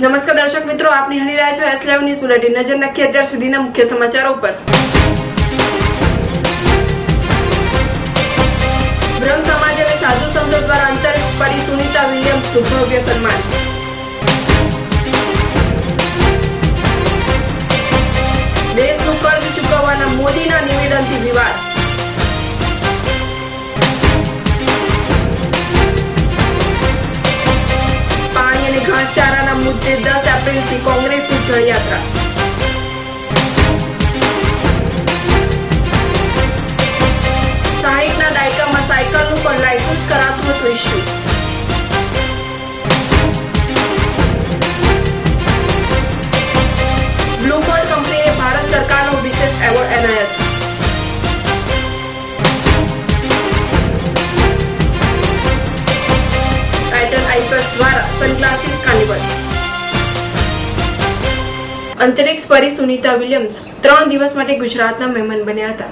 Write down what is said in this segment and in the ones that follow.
નમસ્કાર દર્શક મિત્રો, આપ નિહાળી રહ્યા છો એસ લાઈવ ન્યૂઝ બુલેટિન નજર નાખી અત્યાર સુધીના મુખ્ય સમાચારો પર બ્રહ્મ સમાજ અને સાધુ સંતો દ્વારા અંતરિક્ષ પરી સુનીતા વિલિયમ ભવ્ય સન્માન. એપ્રિલથી કોંગ્રેસની જળયાત્રા સાહીઠના દાયકામાં સાયકલનું પણ લાયસન્સ કરાતું હતું ઇસ્યુ કંપનીને ભારત સરકારનો વિશેષ એવોર્ડ એનાયત. ટાઇટન આઈપેસ દ્વારા સનગ્લાસીસ કાર્નિવલ અંતરિક્ષ પરી સુનીતા વિલિયમ્સ ત્રણ દિવસ માટે ગુજરાતના મહેમાન બન્યા હતા.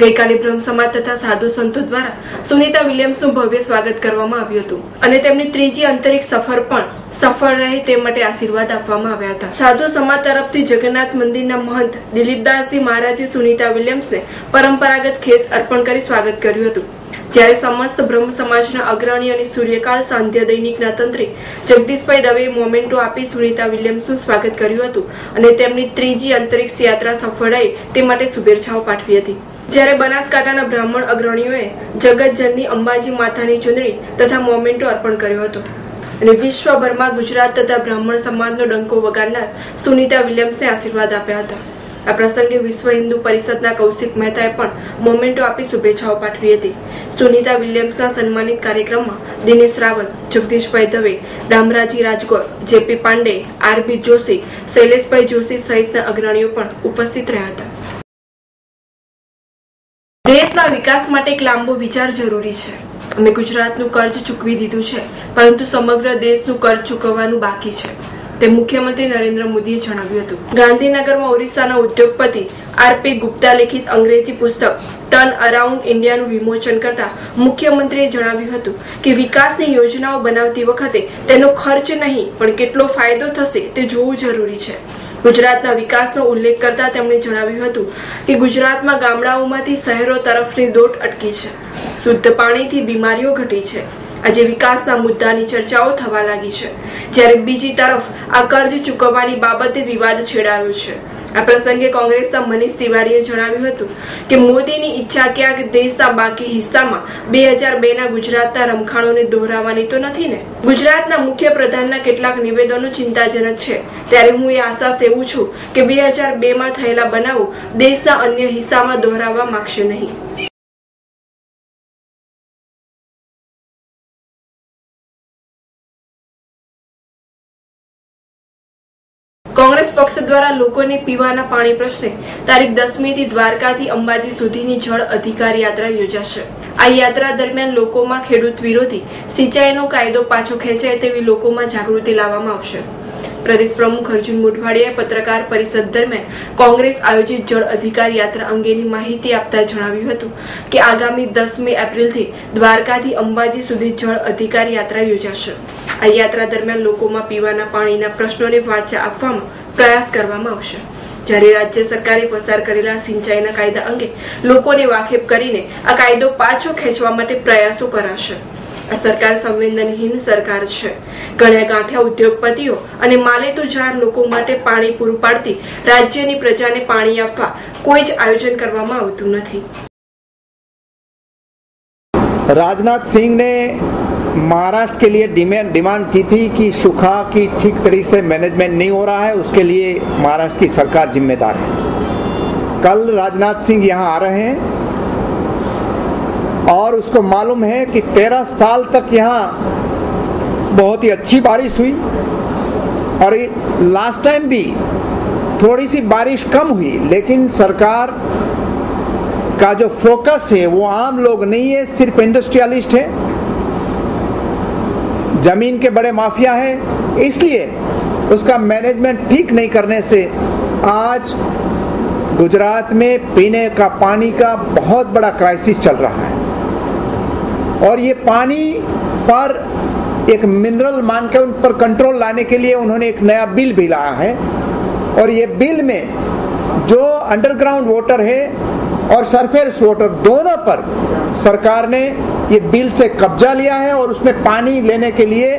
ગઈકાલે બ્રહ્મ સમાજ તથા સાધુ સંતો દ્વારા સુનીતા વિલિયમ્સનું ભવ્ય સ્વાગત કરવામાં આવ્યું હતું અને તેમની ત્રીજી અંતરિક્ષ સફર પણ સફળ રહે તે માટે આશીર્વાદ આપવામાં આવ્યા હતા. સાધુ સમાજ તરફથી જગન્નાથ મંદિરના મહંત દિલીપદાસજી મહારાજે સુનીતા વિલિયમ્સને પરંપરાગત ખેસ અર્પણ કરી સ્વાગત કર્યું હતું. જ્યારે સમસ્ત બ્રહ્મ સમાજના અગ્રણી અને સૂર્યકાલ સાંધ્ય દૈનિકના તંત્રી જગદીશભાઈ દવે મોમેન્ટો આપી સુનીતા વિલિયમ્સનું સ્વાગત કર્યું હતું અને તેમની ત્રીજી અંતરિક્ષ યાત્રા સફળ રહે તે માટે શુભેચ્છાઓ પાઠવી હતી. જ્યારે બનાસકાંઠાના બ્રાહ્મણ અગ્રણીઓએ જગતજનની અંબાજી માતાની ચૂંટણી તથા મોમેન્ટો અર્પણ કર્યો હતો અને વિશ્વભરમાં ગુજરાત તથા બ્રાહ્મણ સમાજનો ડંકો વગાડનાર સુનીતા વિલિયમ્સને આશીર્વાદ આપ્યા હતા. આ પ્રસંગે વિશ્વ હિન્દુ પરિષદના કૌશિક મહેતાએ પણ મોમેન્ટો આપી શુભેચ્છાઓ પાઠવી હતી. સુનિતા વિલિયમ્સના સન્માનિત કાર્યક્રમમાં દિનેશ રાવલ, જગદીશભાઈ દવે ડામરાજી રાજગોર, જેપી પાંડે, આરબી જોશી, શૈલેષભાઈ જોશી સહિતના અગ્રણીઓ પણ ઉપસ્થિત રહ્યા હતા. દેશના વિકાસ માટે એક લાંબો વિચાર જરૂરી છે. અમે ગુજરાતનું કર્જ ચૂકવી દીધું છે, પરંતુ સમગ્ર દેશનું કર્જ ચૂકવવાનું બાકી છે. તે મુખ્યમંત્રી નરેન્દ્ર મોદીએ જણાવ્યું હતું. ગાંધીનગરમાં ઓરિસ્સાના ઉદ્યોગપતિ આરપી ગુપ્તા લિખિત અંગ્રેજી પુસ્તક ટર્ન અરાઉન્ડ ઇન્ડિયાનું વિમોચન કરતા મુખ્યમંત્રીએ જણાવ્યું હતું કે વિકાસની યોજનાઓ બનાવતી વખતે તેનો ખર્ચ નહીં, પણ કેટલો ફાયદો થશે તે જોવું જરૂરી છે. ગુજરાતના વિકાસનો ઉલ્લેખ કરતા તેમણે જણાવ્યું હતું કે ગુજરાતમાં ગામડાઓમાંથી શહેરો તરફની દોટ અટકી છે. શુદ્ધ પાણીથી બીમારીઓ ઘટી છે. આજે વિકાસના મુદ્દાની ચર્ચાઓ થવા લાગી છે. જ્યારે બીજી તરફ આ કર્જ ચૂકવવાની બાબતે વિવાદ છેડાયો છે. આ પ્રસંગે કોંગ્રેસના મનીષ તિવારીએ જણાવ્યું હતું કે મોદીની ઈચ્છા ક્યાંક દેશના બાકી હિસ્સામાં બે હજાર બે ના ગુજરાતના રમખાણોને દોહરાવવાની તો નથી ને? ગુજરાતના મુખ્ય પ્રધાનના કેટલાક નિવેદનો ચિંતાજનક છે. ત્યારે હું એ આશા સેવું છું કે બે હજાર બે માં થયેલા બનાવો દેશના અન્ય હિસ્સામાં દોહરાવવા માંગશે નહીં. પક્ષ દ્વારા લોકોને પીવાના પાણી પ્રશ્ને તારીખ દસમી થી દ્વારકાથી અંબાજી સુધીની જળ અધિકાર યાત્રા યોજાશે. આ યાત્રા દરમિયાન લોકોમાં ખેડૂત વિરોધી સિંચાઈનો કાયદો પાછો ખેંચાય તેવી લોકોમાં જાગૃતિ લાવવામાં આવશે. પ્રદેશ પ્રમુખ અર્જુન મોઢવાડિયાએ પત્રકાર પરિષદ દરમિયાન કોંગ્રેસ આયોજિત જળ અધિકાર યાત્રા અંગેની માહિતી આપતા જણાવ્યું હતું કે આગામી દસમી એપ્રિલથી દ્વારકાથી અંબાજી સુધી જળ અધિકાર યાત્રા યોજાશે. આ યાત્રા દરમિયાન લોકોમાં પીવાના પાણીના પ્રશ્નોને વાચા આપવામાં પ્રયાસ કરવામાં આવશે. જ્યારે રાજ્ય સરકારે પસાર કરેલા સિંચાઈના કાયદા અંગે લોકોને વાકેફ કરીને આ કાયદો પાછો ખેંચવા માટે પ્રયાસો કરાશે. આ સરકાર સંવેદનહીન સરકાર છે. ગણ્યા ગાંઠ્યા ઉદ્યોગપતિઓ અને માલેતુજાર લોકો માટે પાણી પૂરું પાડતી રાજ્યની પ્રજાને પાણી આપવા કોઈ જ આયોજન કરવામાં આવતું નથી. રાજનાથ સિંહને महाराष्ट्र के लिए डिमांड डिमांड की थी कि सुखा की ठीक तरीके से मैनेजमेंट नहीं हो रहा है, उसके लिए महाराष्ट्र की सरकार जिम्मेदार है। कल राजनाथ सिंह यहाँ आ रहे हैं और उसको मालूम है कि तेरह साल तक यहाँ बहुत ही अच्छी बारिश हुई और लास्ट टाइम भी थोड़ी सी बारिश कम हुई, लेकिन सरकार का जो फोकस है वो आम लोग नहीं है, सिर्फ़ इंडस्ट्रियलिस्ट है। ज़मीन के बड़े माफिया हैं, इसलिए उसका मैनेजमेंट ठीक नहीं करने से आज गुजरात में पीने का, पानी का बहुत बड़ा क्राइसिस चल रहा है। और ये पानी पर एक मिनरल मान के उन पर कंट्रोल लाने के लिए उन्होंने एक नया बिल भी लाया है। और ये बिल में जो अंडरग्राउंड वाटर है और सरफेस वाटर दोनों पर सरकार ने ये बिल से कब्जा लिया है और उसमें पानी लेने के लिए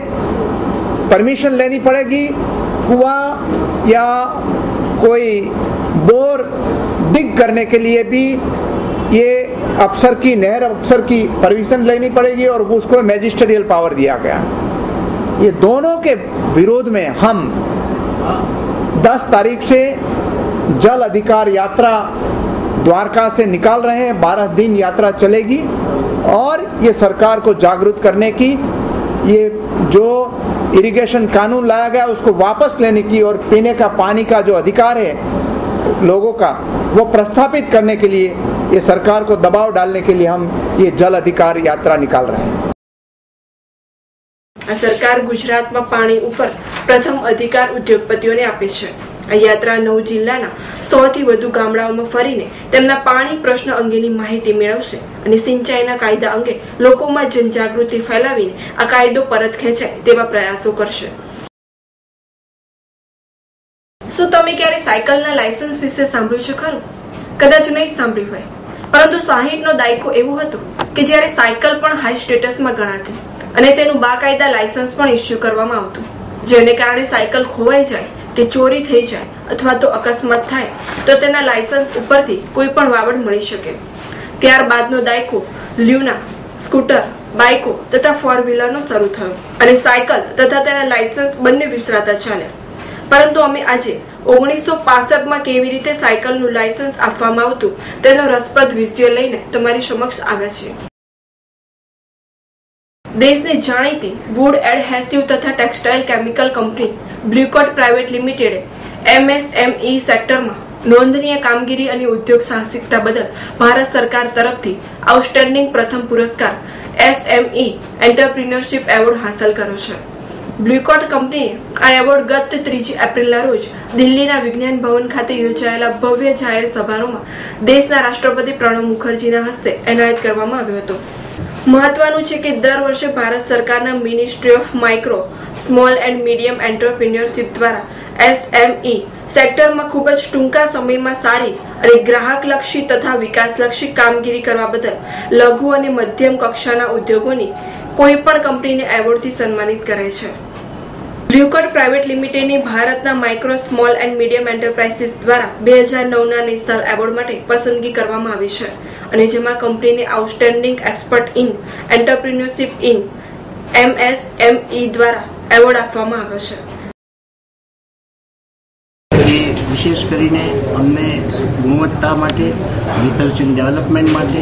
परमिशन लेनी पड़ेगी। कुआ या कोई बोर डिग करने के लिए भी ये अफसर की, नहर अफसर की परमिशन लेनी पड़ेगी और उसको मैजिस्ट्रियल पावर दिया गया। ये दोनों के विरोध में हम 10 तारीख से जल अधिकार यात्रा द्वारका से निकाल रहे हैं। 12 दिन यात्रा चलेगी। और ये सरकार को जागरूक करने की ये जो इरिगेशन कानून लाया गया उसको वापस लेने की और पीने का पानी का जो अधिकार है लोगों का वो प्रस्थापित करने के लिए ये सरकार को दबाव डालने के लिए हम ये जल अधिकार यात्रा निकाल रहे हैं આ સરકાર ગુજરાતમાં પાણી ઉપર પ્રથમ અધિકાર ઉદ્યોગપતિઓને આપે છે આ યાત્રા નવ જિલ્લાના સો થી વધુ ગામડાઓમાં ફરીને તેમના પાણી પ્રશ્ન અંગેની માહિતી મેળવશે અને સિંચાઈના કાયદા અંગે લોકોમાં જનજાગૃતિ ફેલાવીને આ કાયદો પરત ખેંચાય તેવા પ્રયાસો કરશે. શું તમે ક્યારે સાયકલના લાયસન્સ વિશે સાંભળ્યું છે ખરું? કદાચ નહીં સાંભળ્યું હોય. પરંતુ સાહીઠ નો દાયકો એવો હતો કે જ્યારે સાયકલ પણ હાઈ સ્ટેટસમાં ગણાતી અને તેનું બાકાયદા લાયસન્સ પણ ઇસ્યુ કરવામાં આવતું. જેને કારણે સાયકલ ખોવાઈ જાય કે ચોરી થઈ જાય અથવા તો અકસ્માત થાય, તો તેના લાયસન્સ ઉપરથી કોઈ પણ વાવડ મળી શકે. ત્યારબાદનો દાયકો લ્યુના, સ્કૂટર, બાઇકો તથા ફોર વ્હીલરનો શરૂ થયો અને સાયકલ તથા તેના લાયસન્સ બંને વિસરાતા ચાલ્યા. પરંતુ અમે આજે ઓગણીસો પાસઠમાં કેવી રીતે સાયકલનું લાયસન્સ આપવામાં આવતું તેનો રસપ્રદ વિષય લઈને તમારી સમક્ષ આવ્યા છીએ. દેશની જાણીતી વુડ એડહેસિવ તથા textile chemical company Bluecoat private લિમિટેડે MSME સેક્ટરમાં નોંધનીય કામગીરી અને ઉદ્યોગ સાહસિકતા બદલ ભારત સરકાર તરફથી આઉટસ્ટેન્ડિંગ પ્રથમ પુરસ્કાર એસએમઈ એન્ટરપ્રિન્યોરશિપ એવોર્ડ હાંસલ કર્યો છે. બ્લ્યુકોટ કંપનીએ આ એવોર્ડ ગત ત્રીજી એપ્રિલના રોજ દિલ્હીના વિજ્ઞાન ભવન ખાતે યોજાયેલા ભવ્ય જાહેર સમારોહમાં દેશના રાષ્ટ્રપતિ પ્રણવ મુખર્જીના હસ્તે એનાયત કરવામાં આવ્યો હતો. મહત્વનું છે કે દર વર્ષે ભારત સરકારના ministry of micro small and medium entrepreneurship દ્વારા એસએમઈ સેક્ટરમાં ખૂબ જ ટૂંકા સમયમાં સારી અને ગ્રાહકલક્ષી તથા વિકાસલક્ષી કામગીરી કરવા બદલ લઘુ અને મધ્યમ કક્ષાના ઉદ્યોગોની કોઈ પણ કંપનીને એવોર્ડથી સન્માનિત કરે છે. બ્લ્યુકોટ પ્રાઇવેટ લિમિટેડની ભારતના micro, small and medium enterprises દ્વારા બે હજાર નવના નેશનલ એવોર્ડ માટે પસંદગી કરવામાં આવી છે. અને જેમાં કંપનીને outstanding expert in, entrepreneurship in MSME દ્વારા એવોર્ડ આપવામાં આવ્યો છે. વિશેષ કરીને અમને ગુણવત્તા માટે રિસર્ચ એન્ડ ડેવલપમેન્ટ માટે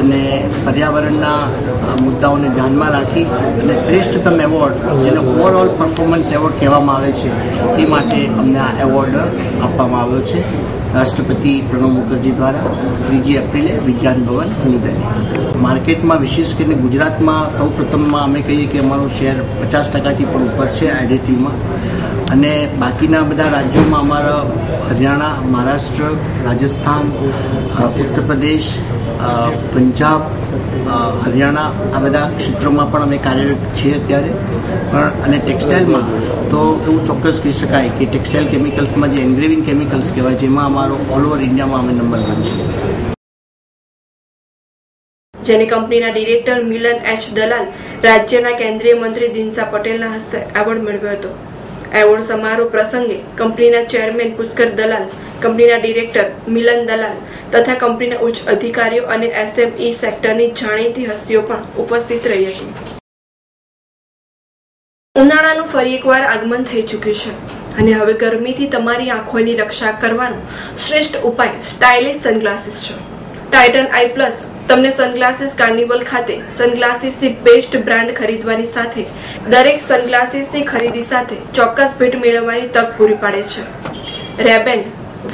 અને પર્યાવરણના મુદ્દાઓને ધ્યાનમાં રાખી અને શ્રેષ્ઠતમ એવોર્ડ જેને ઓવરઓલ પરફોર્મન્સ એવોર્ડ કહેવામાં આવે છે, એ માટે અમને આ એવોર્ડ આપવામાં આવ્યો છે. રાષ્ટ્રપતિ પ્રણવ મુખર્જી દ્વારા ત્રીજી એપ્રિલે વિજ્ઞાન ભવન અનુદય માર્કેટમાં વિશેષ કરીને ગુજરાતમાં સૌ પ્રથમમાં અમે કહીએ કે અમારું શેર પચાસ ટકાથી પણ ઉપર છે એડેસિવમાં અને બાકીના બધા રાજ્યોમાં અમારા હરિયાણા, મહારાષ્ટ્ર, રાજસ્થાન ઉત્તર પ્રદેશ પંજાબ હરિયાણા આ બધા ક્ષેત્રોમાં પણ અમે કાર્યરત છીએ અત્યારે. પણ અને ટેક્સટાઇલમાં તો એવું ચોક્કસ કહી શકાય કે ટેક્સટાઇલ કેમિકલ્સમાં જે એન્ગ્રેવિંગ કેમિકલ્સ કહેવાય જેમાં અમારો ઓલ ઓવર ઇન્ડિયામાં અમે નંબર વન છીએ. જેની કંપનીના ડિરેક્ટર મિલન એચ દલાલ રાજ્યના કેન્દ્રીય મંત્રી દિનસા પટેલના હસ્તે એવોર્ડ મેળવ્યો હતો. એવોર્ડ સમારોહ પ્રસંગે કંપનીના ચેરમેન પુષ્કર દલાલ, કંપનીના ડિરેક્ટર મિલન દલાલ તથા કંપનીના ઉચ્ચ અધિકારીઓ અને એસએમઈ સેક્ટરની જાણીતી હસ્તીઓ પણ ઉપસ્થિત રહી હતી. ઉનાળાનું ફરી એકવાર આગમન થઈ ચૂક્યું છે અને હવે ગરમીથી તમારી આંખોની રક્ષા કરવાનો શ્રેષ્ઠ ઉપાય સ્ટાઇલિશ સનગ્લાસીસ છે. ટાઇટન આઈ પ્લસ તમને સનગ્લાસીસ કાર્નિવલ ખાતે સનગ્લાસીસની બેસ્ટ બ્રાન્ડ ખરીદવાની સાથે, દરેક સનગ્લાસીસની ખરીદી સાથે ચોક્કસ ભેટ મેળવવાની તક પૂરી પાડે છે. રેબેન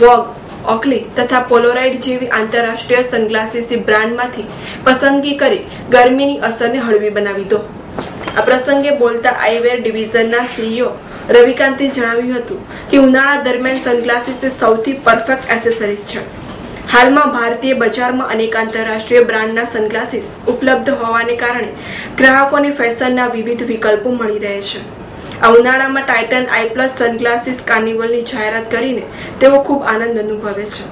વોગ ઓકલી તથા પોલોરાઇડ જેવી આંતરરાષ્ટ્રીય સનગ્લાસીસની બ્રાન્ડમાંથી પસંદગી કરી ગરમીની અસરને હળવી બનાવી દો. આ પ્રસંગે બોલતા આઈવેર ડિવિઝનના સીઈઓ રવિકાંતે જણાવ્યું હતું કે ઉનાળા દરમિયાન સનગ્લાસીસ સૌથી પરફેક્ટ એસેસરીઝ છે. હાલમાં ભારતીય બજારમાં અનેક આંતરરાષ્ટ્રીય બ્રાન્ડના સનગ્લાસીસ ઉપલબ્ધ હોવાને કારણે ગ્રાહકોને ફેશનના વિવિધ વિકલ્પો મળી રહે છે. આ ઉનાળામાં ટાઇટન આઈ પ્લસ સનગ્લાસીસ કાર્નિવલની જાહેરાત કરીને તેઓ ખૂબ આનંદ અનુભવે છે.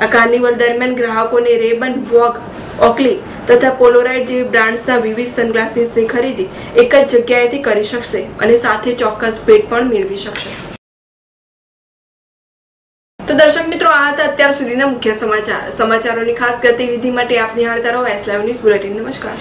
આ કાર્નિવલ દરમિયાન ગ્રાહકોને રેબન, વોગ, ઓકલી તથા પોલોરાઇડ જેવી બ્રાન્ડ્સના વિવિધ સનગ્લાસીસની ખરીદી એક જ જગ્યાએથી કરી શકશે અને સાથે ચોક્કસ ભેટ પણ મેળવી શકશે. તો દર્શક મિત્રો, આ હતા અત્યાર સુધીના મુખ્ય સમાચાર. સમાચારોની ખાસ ગતિવિધિ માટે આપ નિહાળતા રહો. એસ લાઈવ ન્યૂઝ બુલેટિન નમસ્કાર.